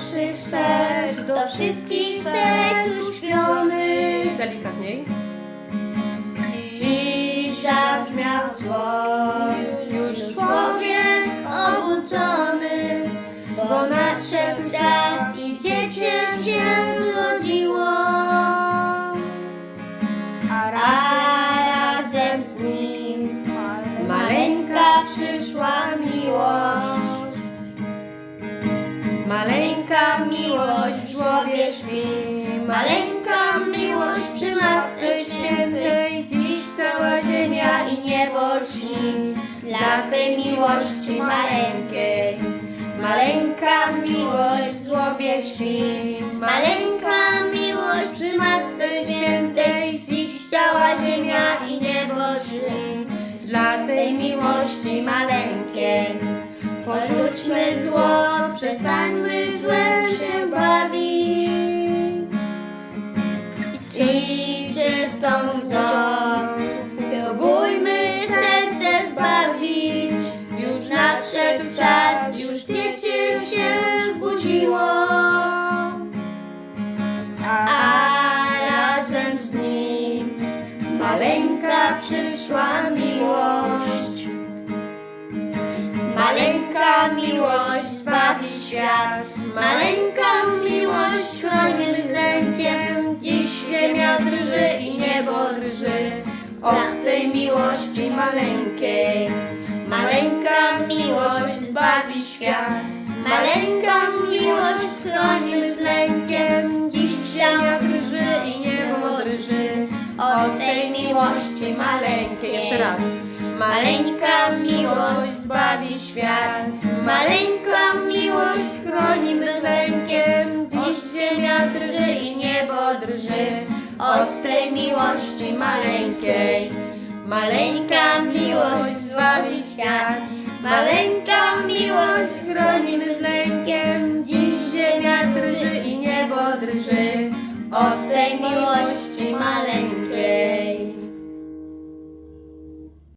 naszych serc, do wszystkich serc uśpiony. Delikatniej. Dziś zabrzmiał dzwon, już człowiek obudzony, bo nadszedł czas i dziecię się zrodziło. Maleńka miłość w żłobie śpi, maleńka miłość przy Matce Świętej. Dziś cała ziemia i niebo dla tej miłości maleńkiej. Maleńka miłość w żłobie śpi, maleńka miłość przy Matce Świętej. Dziś cała ziemia i niebo dla tej miłości maleńkiej. Porzućmy zło, przestańmy złem się bawić. I czystą wzor spróbujmy serce zbawić. Już nadszedł czas, już dziecię się zbudziło, a razem z nim maleńka przyszła świat, maleńka miłość chroni z lękiem. Dziś ziemia drży i niebo drży od tej miłości maleńkiej. Maleńka miłość zbawi świat, maleńka miłość chroni z lękiem. Dziś ziemia drży i niebo drży od tej miłości maleńkiej. Jeszcze raz. Maleńka miłość zbawi od tej miłości maleńkiej. Maleńka miłość zbawi świat, maleńka miłość chronimy z lękiem. Dziś ziemia drży i niebo drży od tej miłości maleńkiej.